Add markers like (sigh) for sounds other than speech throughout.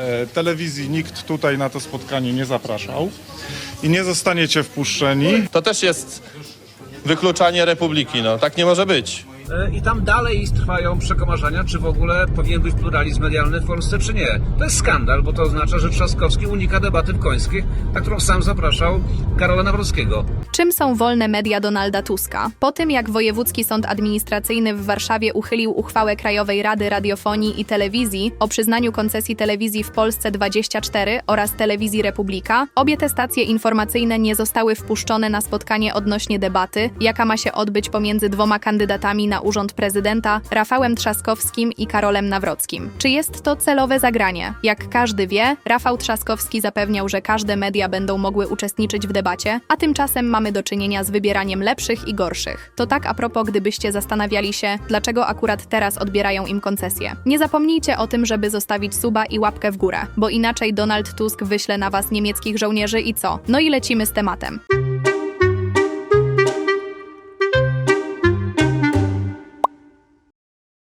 E, Telewizji nikt tutaj na to spotkanie nie zapraszał i nie zostaniecie wpuszczeni. To też jest wykluczanie republiki, no. Tak nie może być. E, I tam dalej trwają przekomarzania, czy w ogóle powinien być pluralizm medialny w Polsce, czy nie. To jest skandal, bo to oznacza, że Trzaskowski unika debaty w Końskich, na którą sam zapraszał Karola Nawrockiego. Czym są wolne media Donalda Tuska? Po tym, jak Wojewódzki Sąd Administracyjny w Warszawie uchylił uchwałę Krajowej Rady Radiofonii i Telewizji o przyznaniu koncesji telewizji w Polsce 24 oraz telewizji Republika, obie te stacje informacyjne nie zostały wpuszczone na spotkanie odnośnie debaty, jaka ma się odbyć pomiędzy dwoma kandydatami na urząd prezydenta, Rafałem Trzaskowskim i Karolem Nawrockim. Czy jest to celowe zagranie? Jak każdy wie, Rafał Trzaskowski zapewniał, że każde media będą mogły uczestniczyć w debacie, a tymczasem mamy do czynienia z wybieraniem lepszych i gorszych. To tak a propos, gdybyście zastanawiali się, dlaczego akurat teraz odbierają im koncesję. Nie zapomnijcie o tym, żeby zostawić suba i łapkę w górę, bo inaczej Donald Tusk wyśle na was niemieckich żołnierzy i co? No i lecimy z tematem.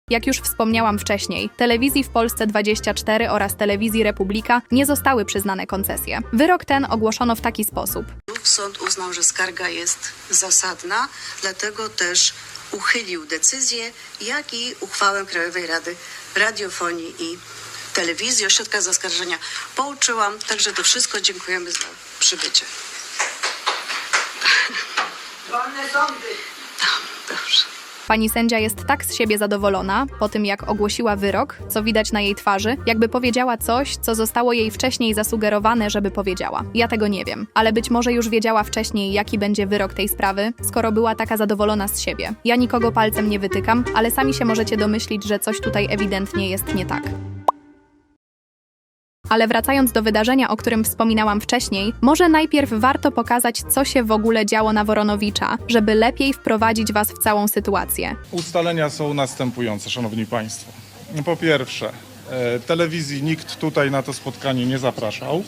Jak już wspomniałam wcześniej, telewizji w Polsce 24 oraz telewizji Republika nie zostały przyznane koncesje. Wyrok ten ogłoszono w taki sposób. Sąd uznał, że skarga jest zasadna, dlatego też uchylił decyzję, jak i uchwałę Krajowej Rady Radiofonii i Telewizji. O środkach zaskarżenia pouczyłam, także to wszystko dziękujemy za przybycie. Wolne sądy. Dobrze. Pani sędzia jest tak z siebie zadowolona po tym, jak ogłosiła wyrok, co widać na jej twarzy, jakby powiedziała coś, co zostało jej wcześniej zasugerowane, żeby powiedziała. Ja tego nie wiem, ale być może już wiedziała wcześniej, jaki będzie wyrok tej sprawy, skoro była taka zadowolona z siebie. Ja nikogo palcem nie wytykam, ale sami się możecie domyślić, że coś tutaj ewidentnie jest nie tak. Ale wracając do wydarzenia, o którym wspominałam wcześniej, może najpierw warto pokazać, co się w ogóle działo na Woronowicza, żeby lepiej wprowadzić Was w całą sytuację. Ustalenia są następujące, szanowni państwo. Po pierwsze, e, telewizji nikt tutaj na to spotkanie nie zapraszał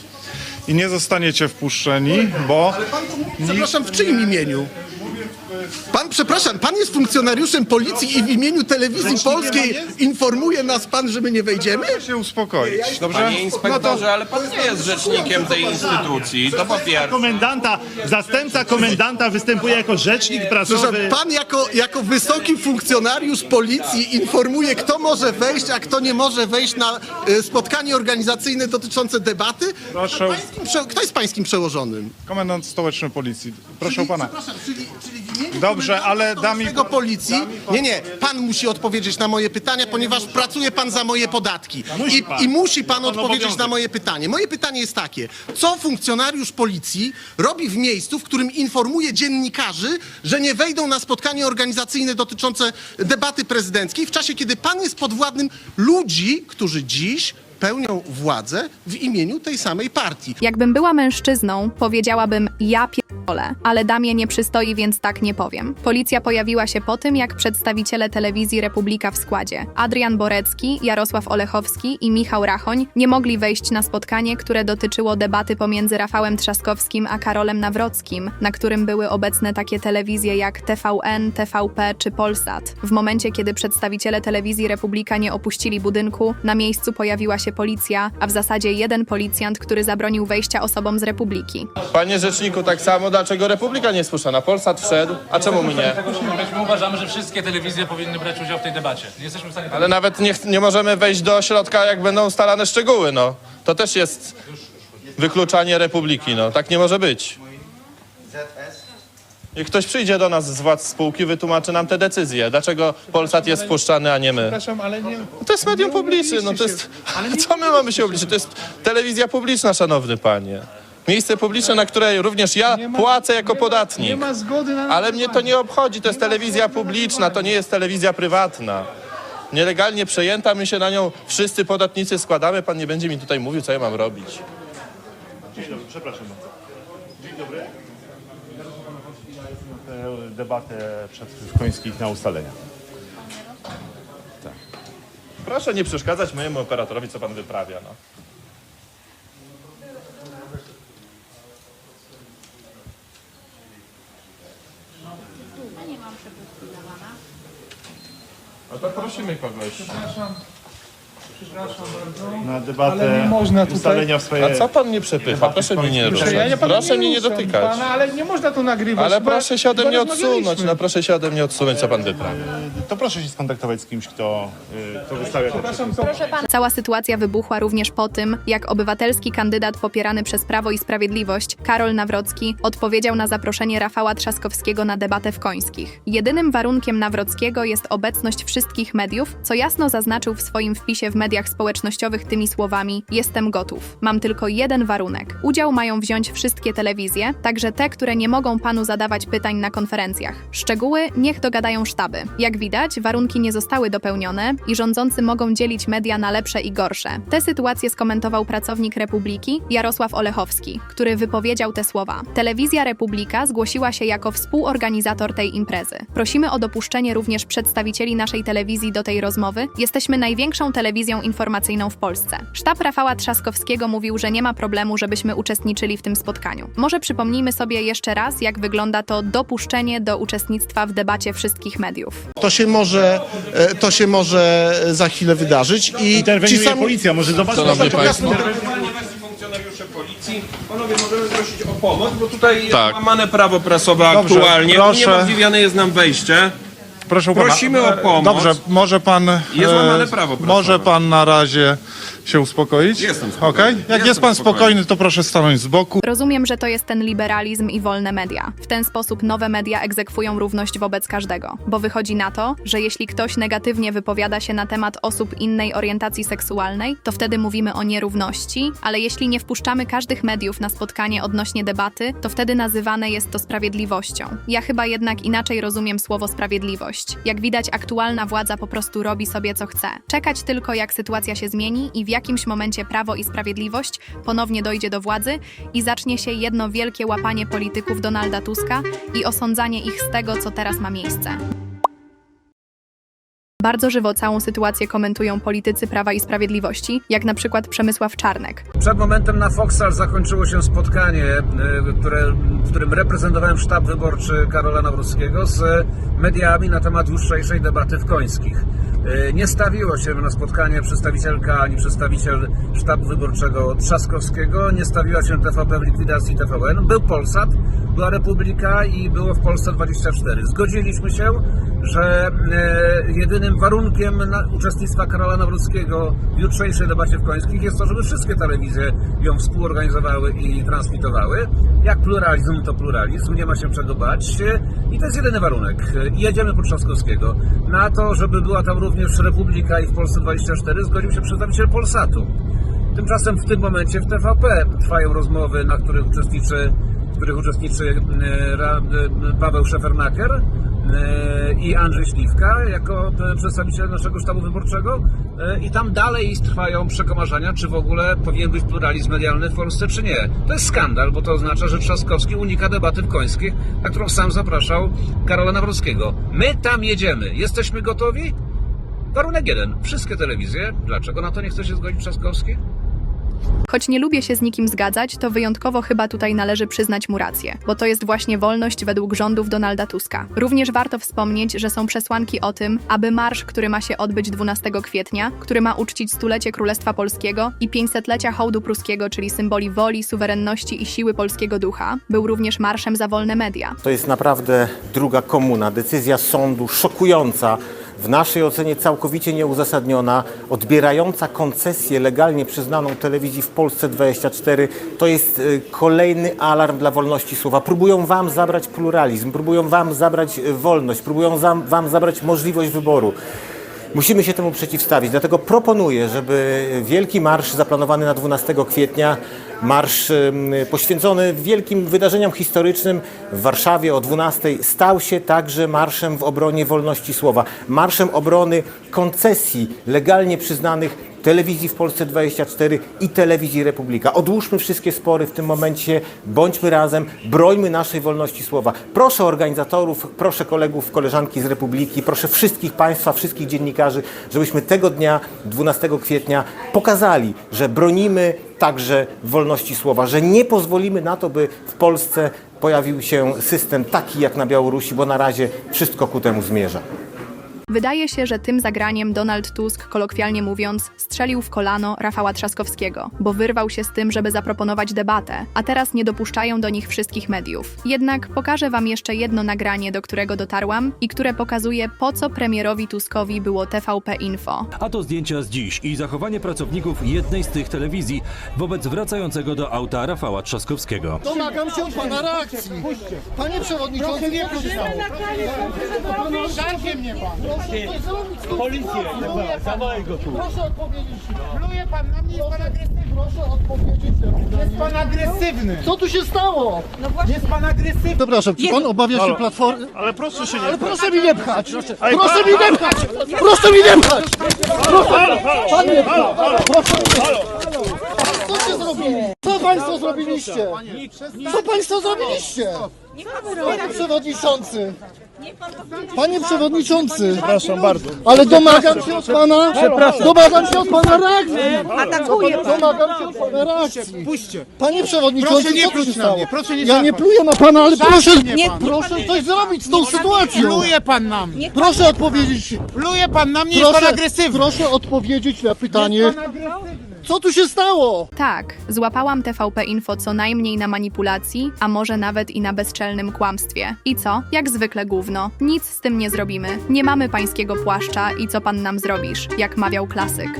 i nie zostaniecie wpuszczeni, bo Przepraszam, w czyim imieniu? Pan, przepraszam, pan jest funkcjonariuszem policji i w imieniu telewizji polskiej informuje nas pan, że my nie wejdziemy? Proszę się uspokoić, dobrze? Panie No inspektorze, ale pan nie jest rzecznikiem tej instytucji, to po pierwsze. komendanta, zastępca komendanta występuje jako rzecznik Przepraszam, prasowy. pan jako, jako wysoki funkcjonariusz policji informuje, kto może wejść, a kto nie może wejść na e, spotkanie organizacyjne dotyczące debaty? Proszę. Pańskim prze- Kto jest pańskim przełożonym? Komendant stołeczny policji. Proszę pana. Przepraszam, czyli, czyli Dobrze, ale da mi pan- policji. Nie, nie, pan musi odpowiedzieć na moje pytania, ponieważ pracuje pan za moje podatki. Musi I, pan. I musi pan Pan odpowiedzieć obowiązek. na moje pytanie. Moje pytanie jest takie: co funkcjonariusz policji robi w miejscu, w którym informuje dziennikarzy, że nie wejdą na spotkanie organizacyjne dotyczące debaty prezydenckiej, w czasie, kiedy pan jest podwładnym ludzi, którzy dziś pełnią władzę w imieniu tej samej partii. Jakbym była mężczyzną, powiedziałabym ja pierdolę, ale damie nie przystoi, więc tak nie powiem. Policja pojawiła się po tym, jak przedstawiciele telewizji Republika w składzie Adrian Borecki, Jarosław Olechowski i Michał Rachoń nie mogli wejść na spotkanie, które dotyczyło debaty pomiędzy Rafałem Trzaskowskim a Karolem Nawrockim, na którym były obecne takie telewizje jak TVN, TVP czy Polsat. W momencie, kiedy przedstawiciele telewizji Republika nie opuścili budynku, na miejscu pojawiła się policja, a w zasadzie jeden policjant, który zabronił wejścia osobom z Republiki. Panie rzeczniku, tak samo, dlaczego Republika nie jest puszczana? Polsat wszedł, a czemu my nie? My uważamy, że wszystkie telewizje powinny brać udział w tej debacie. Nie jesteśmy w stanie Ale nawet nie, ch- nie możemy wejść do środka, jak będą ustalane szczegóły, no. To też jest wykluczanie Republiki, no. Tak nie może być. Niech ktoś przyjdzie do nas z władz spółki, wytłumaczy nam te decyzje. Dlaczego Polsat jest wpuszczany, a nie my? Przepraszam, ale nie... To jest medium publiczne, no to jest... (laughs) Co my mamy się obliczyć? To jest telewizja publiczna, szanowny panie. Miejsce publiczne, na które również ja płacę jako podatnik. Nie ma zgody na... Ale mnie to nie obchodzi, to jest telewizja publiczna, to nie jest telewizja prywatna. Nielegalnie przejęta, my się na nią wszyscy podatnicy składamy, pan nie będzie mi tutaj mówił, co ja mam robić. Przepraszam bardzo. Dzień dobry. Tę debatę przed Końskich na ustalenia. Proszę nie przeszkadzać mojemu operatorowi, co pan wyprawia, no. No to prosimy kogoś. Na debatę Ale nie można tutaj- ustalenia w swojej... A co pan mnie przepycha? Proszę mnie nie ruszać. Ja, pana Proszę mnie nie ruszam, dotykać. Pana, ale nie można to nagrywać. Ale bo- proszę się ode bo mnie odsunąć, rozmawialiśmy. no proszę się ode mnie odsunąć, co pan wyprawia. To proszę się skontaktować z kimś, kto, y, kto wystawia te Przepraszam, to Cała sytuacja wybuchła również po tym, jak obywatelski kandydat popierany przez Prawo i Sprawiedliwość, Karol Nawrocki, odpowiedział na zaproszenie Rafała Trzaskowskiego na debatę w Końskich. Jedynym warunkiem Nawrockiego jest obecność wszystkich mediów, co jasno zaznaczył w swoim wpisie w mediach społecznościowych tymi słowami: Jestem gotów. Mam tylko jeden warunek. Udział mają wziąć wszystkie telewizje, także te, które nie mogą panu zadawać pytań na konferencjach. Szczegóły niech dogadają sztaby. Jak widać, warunki nie zostały dopełnione i rządzący mogą dzielić media na lepsze i gorsze. Tę sytuację skomentował pracownik Republiki Jarosław Olechowski, który wypowiedział te słowa. Telewizja Republika zgłosiła się jako współorganizator tej imprezy. Prosimy o dopuszczenie również przedstawicieli naszej telewizji do tej rozmowy. Jesteśmy największą telewizją informacyjną w Polsce. Sztab Rafała Trzaskowskiego mówił, że nie ma problemu, żebyśmy uczestniczyli w tym spotkaniu. Może przypomnijmy sobie jeszcze raz, jak wygląda to dopuszczenie do uczestnictwa w debacie wszystkich mediów. To się może, e, to się może za chwilę wydarzyć i ci sami... policja, może zobaczmy... Szanowni Państwo. funkcjonariusze policji. Panowie, możemy prosić o pomoc, bo tutaj jest Tak. łamane prawo prasowe Dobrze, aktualnie. proszę. Uniemożliwiane jest nam wejście. Proszę Prosimy pana, o pomoc. Dobrze, może pan. Jest e, łamane prawo prasowe. Może pan na razie się uspokoić? Jestem spokojny. Okej? Jak Jestem jest pan spokojny. spokojny, to proszę stanąć z boku. Rozumiem, że to jest ten liberalizm i wolne media. W ten sposób nowe media egzekwują równość wobec każdego, bo wychodzi na to, że jeśli ktoś negatywnie wypowiada się na temat osób innej orientacji seksualnej, to wtedy mówimy o nierówności, ale jeśli nie wpuszczamy każdych mediów na spotkanie odnośnie debaty, to wtedy nazywane jest to sprawiedliwością. Ja chyba jednak inaczej rozumiem słowo sprawiedliwość. Jak widać, aktualna władza po prostu robi sobie co chce. Czekać tylko, jak sytuacja się zmieni i jakimś momencie prawo i sprawiedliwość ponownie dojdzie do władzy i zacznie się jedno wielkie łapanie polityków Donalda Tuska i osądzanie ich z tego, co teraz ma miejsce. Bardzo żywo całą sytuację komentują politycy Prawa i Sprawiedliwości, jak na przykład Przemysław Czarnek. Przed momentem na Foxal zakończyło się spotkanie, y, które, w którym reprezentowałem sztab wyborczy Karola Nawrockiego z mediami na temat jutrzejszej debaty w Końskich. Y, Nie stawiło się na spotkanie przedstawicielka ani przedstawiciel sztabu wyborczego Trzaskowskiego, nie stawiła się TVP w likwidacji TVN. Był Polsat, była Republika i było w Polsce 24. Zgodziliśmy się, że e, jedynym warunkiem uczestnictwa Karola Nawrockiego w jutrzejszej debacie w Końskich jest to, żeby wszystkie telewizje ją współorganizowały i transmitowały. Jak pluralizm, to pluralizm, nie ma się czego bać. I to jest jedyny warunek. Jedziemy po Trzaskowskiego. Na to, żeby była tam również Republika i w Polsce 24 zgodził się przedstawiciel Polsatu. Tymczasem w tym momencie w TVP trwają rozmowy, na których uczestniczy, w których uczestniczy e, e, Paweł Szefernaker e, i Andrzej Śliwka jako e, przedstawiciel naszego sztabu wyborczego i tam dalej trwają przekomarzania, czy w ogóle powinien być pluralizm medialny w Polsce, czy nie. To jest skandal, bo to oznacza, że Trzaskowski unika debaty w Końskich, na którą sam zapraszał Karola Nawrockiego. My tam jedziemy. Jesteśmy gotowi? Warunek jeden. Wszystkie telewizje. Dlaczego na to nie chce się zgodzić Trzaskowski? Choć nie lubię się z nikim zgadzać, to wyjątkowo chyba tutaj należy przyznać mu rację, bo to jest właśnie wolność według rządów Donalda Tuska. Również warto wspomnieć, że są przesłanki o tym, aby marsz, który ma się odbyć 12 kwietnia, który ma uczcić stulecie Królestwa Polskiego i 500-lecia hołdu pruskiego, czyli symboli woli, suwerenności i siły polskiego ducha, był również marszem za wolne media. To jest naprawdę druga komuna. Decyzja sądu szokująca, w naszej ocenie całkowicie nieuzasadniona, odbierająca koncesję legalnie przyznaną telewizji w Polsce 24. To jest y, kolejny alarm dla wolności słowa. Próbują Wam zabrać pluralizm, próbują Wam zabrać y, wolność, próbują Wam zabrać możliwość wyboru. Musimy się temu przeciwstawić, dlatego proponuję, żeby wielki marsz zaplanowany na 12 kwietnia, marsz poświęcony wielkim wydarzeniom historycznym w Warszawie o 12 stał się także marszem w obronie wolności słowa, marszem obrony koncesji legalnie przyznanych telewizji w Polsce 24 i telewizji Republika. Odłóżmy wszystkie spory w tym momencie, bądźmy razem, brońmy naszej wolności słowa. Proszę organizatorów, proszę kolegów, koleżanki z Republiki, proszę wszystkich Państwa, wszystkich dziennikarzy, żebyśmy tego dnia, 12 kwietnia, pokazali, że bronimy także wolności słowa, że nie pozwolimy na to, by w Polsce pojawił się system taki jak na Białorusi, bo na razie wszystko ku temu zmierza. Wydaje się, że tym zagraniem Donald Tusk, kolokwialnie mówiąc, strzelił w kolano Rafała Trzaskowskiego, bo wyrwał się z tym, żeby zaproponować debatę, a teraz nie dopuszczają do nich wszystkich mediów. Jednak pokażę wam jeszcze jedno nagranie, do którego dotarłam i które pokazuje, po co premierowi Tuskowi było TVP Info. A to zdjęcia z dziś i zachowanie pracowników jednej z tych telewizji wobec wracającego do auta Rafała Trzaskowskiego. Domagam się od pana reakcji. Panie przewodniczący, nie Żarcie mnie pan. Policję, dawaj go tu. Proszę odpowiedzieć. Pluje pan na mnie, jest pan agresywny. Proszę odpowiedzieć. Jest pan agresywny. Co tu się stało? No właśnie. Jest pan agresywny. Przepraszam, czy pan obawia się platformy? Ale proszę się nie... Ale proszę mi nie pchać. Proszę mi nie pchać. Proszę mi nie pchać. Proszę. Pan nie pcha. Proszę. Się zrobili? Co państwo zrobiliście? Co państwo zrobiliście? Panie przewodniczący! Panie przewodniczący! Przepraszam bardzo. Ale domagam się od pana! Domagam się od pana reakcji! Atakuje Domagam się od pana reakcji! Puśćcie. Panie przewodniczący, nie co tu pluć się na stało? mnie, proszę nie Ja nie pluję na pana, ale proszę, mnie pan. proszę coś zrobić z tą sytuacją! Pluje pan na mnie. Proszę odpowiedzieć, Pluje pan na mnie, jest pan proszę, agresywny. proszę odpowiedzieć na pytanie, co tu się stało? Tak, złapałam TVP Info co najmniej na manipulacji, a może nawet i na bezczelnym kłamstwie. I co? Jak zwykle gówno. Nic z tym nie zrobimy. Nie mamy pańskiego płaszcza i co pan nam zrobisz, jak mawiał klasyk.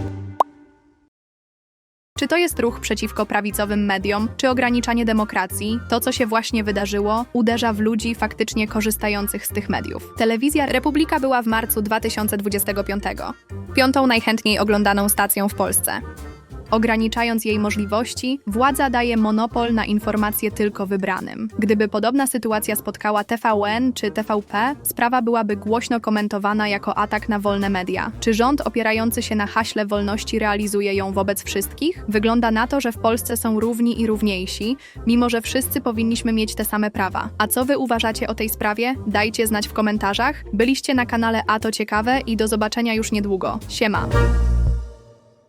Czy to jest ruch przeciwko prawicowym mediom, czy ograniczanie demokracji? To, co się właśnie wydarzyło, uderza w ludzi faktycznie korzystających z tych mediów. Telewizja Republika była w marcu 2025. Piątą najchętniej oglądaną stacją w Polsce. Ograniczając jej możliwości, władza daje monopol na informacje tylko wybranym. Gdyby podobna sytuacja spotkała TVN czy TVP, sprawa byłaby głośno komentowana jako atak na wolne media. Czy rząd opierający się na haśle wolności realizuje ją wobec wszystkich? Wygląda na to, że w Polsce są równi i równiejsi, mimo że wszyscy powinniśmy mieć te same prawa. A co wy uważacie o tej sprawie? Dajcie znać w komentarzach. Byliście na kanale A to ciekawe i do zobaczenia już niedługo. Siema!